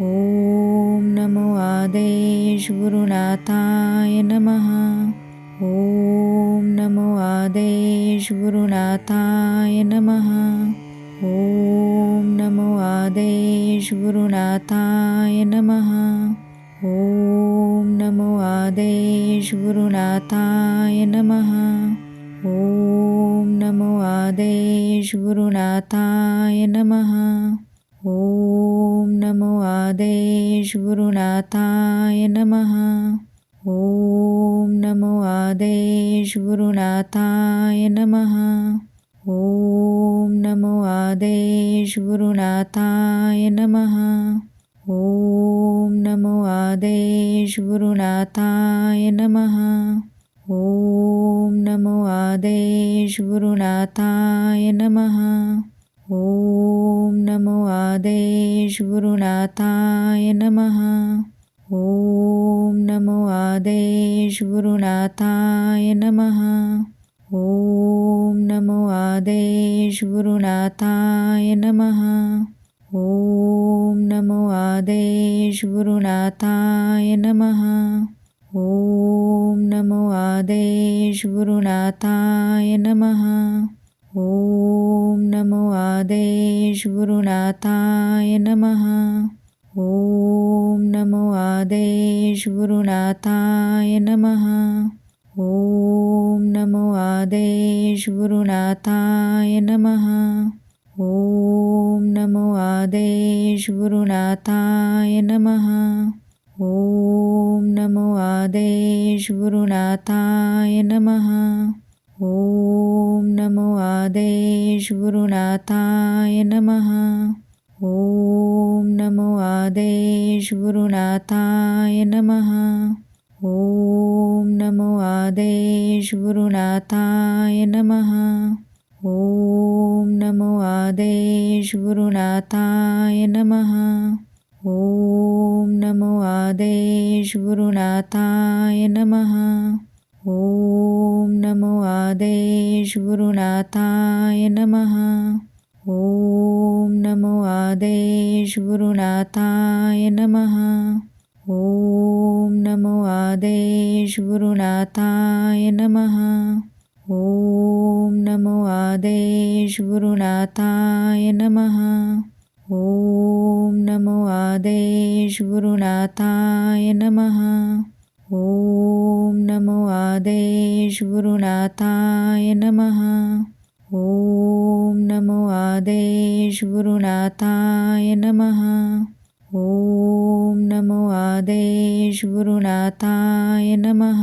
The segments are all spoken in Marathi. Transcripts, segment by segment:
ॐ नमो आदेश गुरुनाथाय नमः। ॐ नमो आदेश गुरुनाथाय नमः। ॐ नमो आदेश गुरुनाथाय नमः। ॐ नमो आदेश गुरुनाथाय नमः। ॐ नमो आदेश गुरुनाथाय नमः ॐ नमो आदेश गुरुनाथाय नमः। ॐ नमो आदेश गुरुनाथाय नमः। ॐ नमो आदेश गुरुनाथाय नमः। ॐ नमो आदेश गुरुनाथाय नमः। ॐ नमो आदेश गुरुनाथाय नमः। ॐ नमो आदेश गुरुनाथाय नमः। ॐ नमो आदेश गुरुनाथाय नमः। ॐ नमो आदेश गुरुनाथाय नमः। ॐ नमो आदेश गुरुनाथाय नमः। ॐ नमो आदेश गुरुनाथाय नमः। ॐ नमो आदेश गुरुनाथाय नमः। ॐ नमो आदेश गुरुनाथाय नमः। ॐ नमो आदेश गुरुनाथाय नमः। ॐ नमो आदेश गुरुनाथाय नमः। ॐ नमो आदेश गुरुनाथाय नमः। ॐ नमो आदेश गुरुनाथाय नमः। ॐ नमो आदेश गुरुनाथाय नमः। ॐ नमो आदेश गुरुनाथाय नमः। ॐ नमो आदेश गुरुनाथाय नमः। ॐ नमो आदेश गुरुनाथाय नमः। ॐ नमो आदेश गुरुनाथाय नमः। ॐ नमो आदेश गुरुनाथाय नमः। ॐ नमो आदेश गुरुनाथाय नमः। ॐ नमो आदेश गुरुनाथाय नमः। ॐ नमो आदेश गुरुनाथाय आदेश गुरुनाथाय नमः। ॐ नमो आदेश गुरुनाथाय नमः। ॐ नमो आदेश गुरुनाथाय नमः।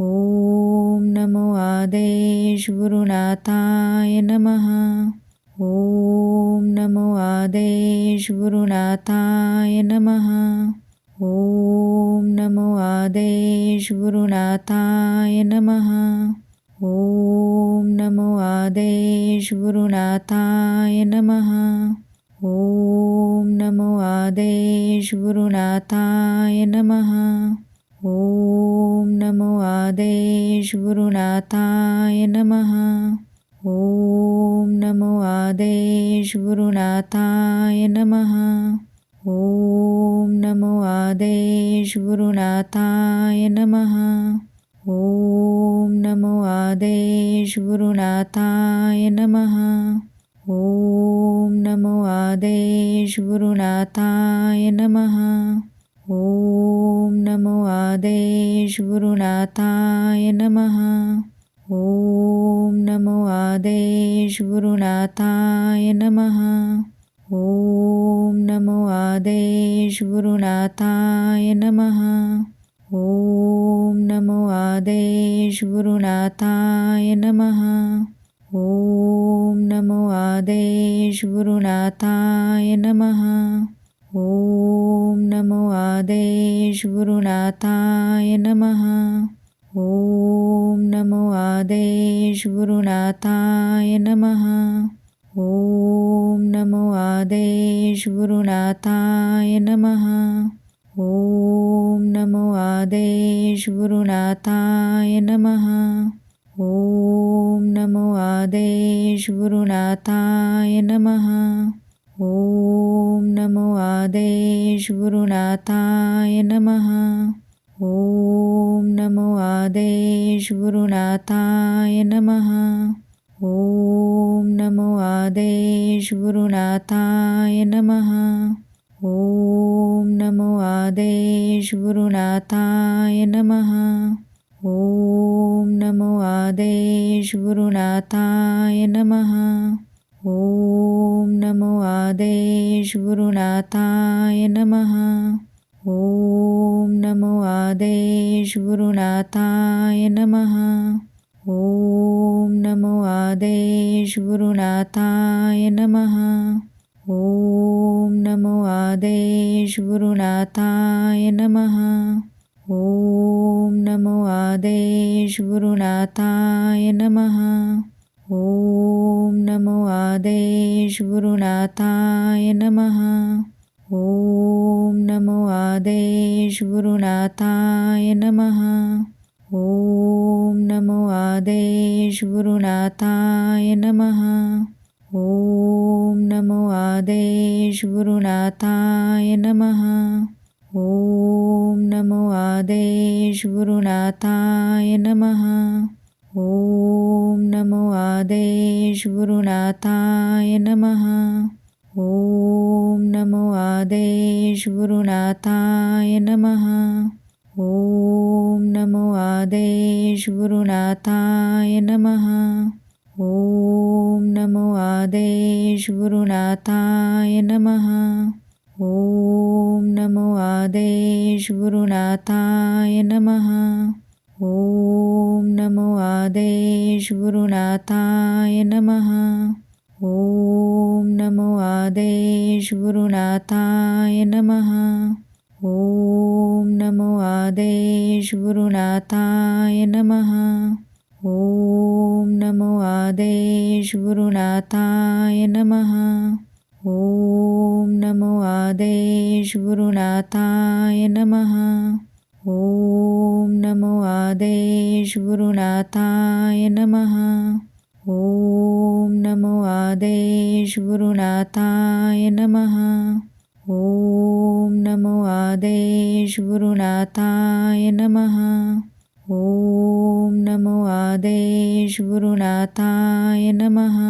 ॐ नमो आदेश गुरुनाथाय नमः। ॐ नमो आदेश गुरुनाथाय नमः। ॐ नमो आदेश गुरुनाथाय नमः। ॐ नमो आदेश गुरुनाथाय नमः। ॐ नमो आदेश गुरुनाथाय नमः। ॐ नमो आदेश गुरुनाथाय नमः। ॐ नमो आदेश गुरुनाथाय नमः। ॐ नमो आदेश गुरुनाथाय नमः। ॐ नमो आदेश गुरुनाथाय नमः। ॐ नमो आदेश गुरुनाथाय नमः। ॐ नमो आदेश गुरुनाथाय नमः। ॐ नमो आदेश गुरुनाथाय नमः। ॐ नमो आदेश गुरुनाथाय नमः। ॐ नमो आदेश गुरुनाथाय नमः। ॐ नमो आदेश गुरुनाथाय नमः। ॐ नमो आदेश गुरुनाथाय नमः। ॐ नमो आदेश गुरुनाथाय नमः। ॐ नमो आदेश गुरुनाथाय नमः। ॐ नमो आदेश गुरुनाथाय नमः। ॐ नमो आदेश गुरुनाथाय नमः। ॐ नमो आदेश गुरुनाथाय नमः। ॐ नमो आदेश गुरुनाथाय नमः। आदेशगुरुनाथाय नमः। ॐ नमो आदेशगुरुनाथाय नमः। ॐ नमो आदेशगुरुनाथाय नमः। ॐ नमो आदेशगुरुनाथाय नमः। ॐ नमो आदेशगुरुनाथाय नमः। ॐ नमो आदेश गुरुनाथाय नमः। ॐ नमो आदेश गुरुनाथाय नमः। ॐ नमो आदेश गुरुनाथाय नमः। ॐ नमो आदेश गुरुनाथाय नमः। ॐ नमो आदेश गुरुनाथाय नमः। ॐ नमो आदेश गुरुनाथाय नमः। ॐ नमो आदेश गुरुनाथाय नमः। ॐ नमो आदेश गुरुनाथाय नमः। ॐ नमो आदेश गुरुनाथाय नमः। ॐ नमो आदेश गुरुनाथाय नमः। ॐ नमो आदेश गुरुनाथाय नमः। ॐ नमो आदेश गुरुनाथाय नमः। ॐ नमो आदेश गुरुनाथाय नमः। ॐ नमो आदेश गुरुनाथाय नमः। ॐ नमो आदेश गुरुनाथाय नमः। ॐ ॐ नमो आदेश गुरुनाथाय नमः। ॐ नमो आदेश गुरुनाथाय नमः। ॐ नमो आदेश गुरुनाथाय नमः। ॐ नमो आदेश गुरुनाथाय नमः। ॐ नमो आदेश गुरुनाथाय नमः। ॐ नमो आदेश गुरुनाथाय नमः। ॐ नमो आदेश गुरुनाथाय नमः।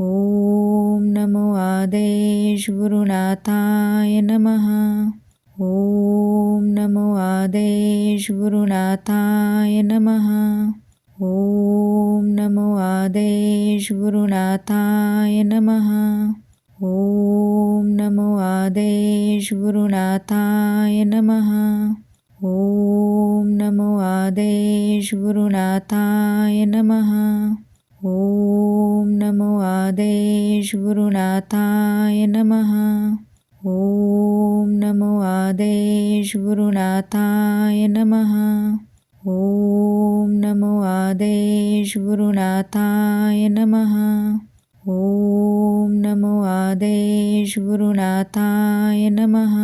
ॐ नमो आदेश गुरुनाथाय नमः। ॐ नमो आदेश गुरुनाथाय नमः। ॐ नमो आदेश गुरुनाथाय नमः। ॐ नमो आदेश गुरुनाथाय नमः। ॐ नमो आदेश गुरुनाथाय नमः। ॐ नमो आदेश गुरुनाथाय नमः। ॐ नमो आदेश गुरुनाथाय नमः। ॐ नमो आदेश गुरुनाथाय नमः। ॐ नमो आदेश गुरुनाथाय नमः।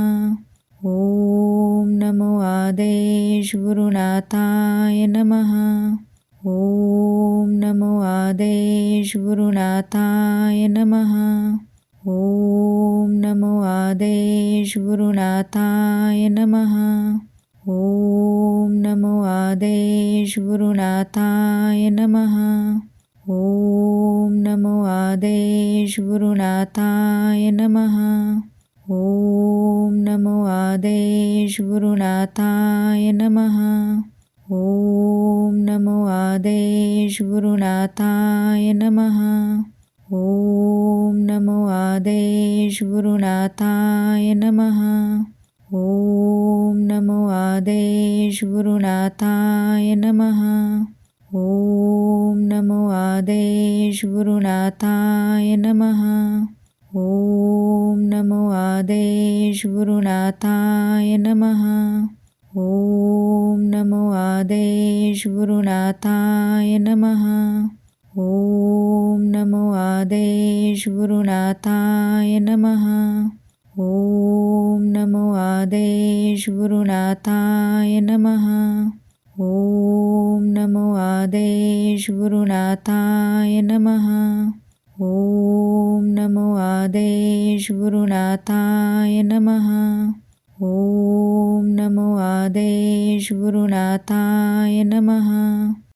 ॐ नमो आदेश गुरुनाथाय नमः। ॐ नमो आदेश गुरुनाथाय नमः। ॐ नमो आदेश गुरुनाथाय नमः। ॐ नमो आदेश गुरुनाथाय नमः। ॐ नमो आदेश गुरुनाथाय नमः। ॐ नमो आदेश गुरुनाथाय नमः। ॐ नमो आदेश गुरुनाथाय नमः। ॐ नमो आदेश गुरुनाथाय नमः। ॐ नमो आदेश गुरुनाथाय नमः। ॐ नमो आदेश गुरुनाथाय नमः। ॐ नमो आदेश गुरुनाथाय नमः। ॐ नमो आदेश गुरुनाथाय नमः। ॐ नमो आदेश गुरुनाथाय नमः। ॐ नमो आदेश गुरुनाथाय नमः। ॐ नमो आदेश गुरुनाथाय नमः। ॐ नमो आदेश गुरुनाथाय नमः। ॐ नमो आदेश गुरुनाथाय नमः।